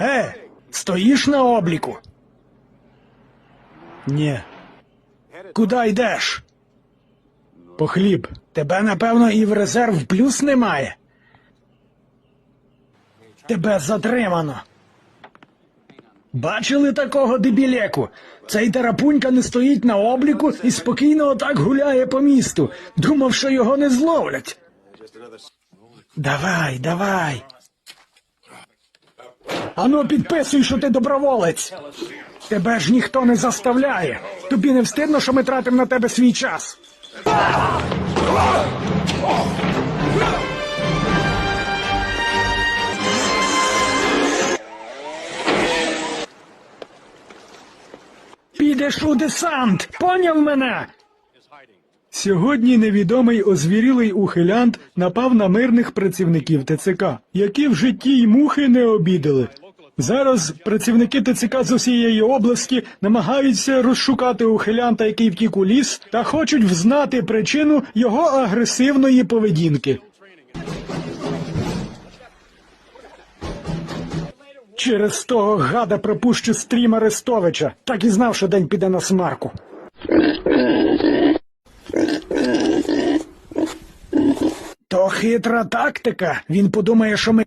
Е, стоїш на обліку? Ні. Куди йдеш? По хліб. Тебе, напевно, і в резерв плюс немає. Тебе затримано. Бачили такого дебілеку? Цей тарапунька не стоїть на обліку і спокійно отак гуляє по місту. Думав, що його не зловлять. Давай, давай. Ану, підписуй, що ти доброволець. Тебе ж ніхто не заставляє. Тобі не встидно, що ми тратимо на тебе свій час. Підеш у десант, поняв мене? Сьогодні невідомий озвірілий ухилянт напав на мирних працівників ТЦК, які в житті й мухи не обідали. Зараз працівники ТЦК з усієї області намагаються розшукати ухилянта, який втік у ліс, та хочуть взнати причину його агресивної поведінки. Через того гада пропущу стрім Арестовича. Так і знав, що день піде на смарку. То хитра тактика. Він подумає, що ми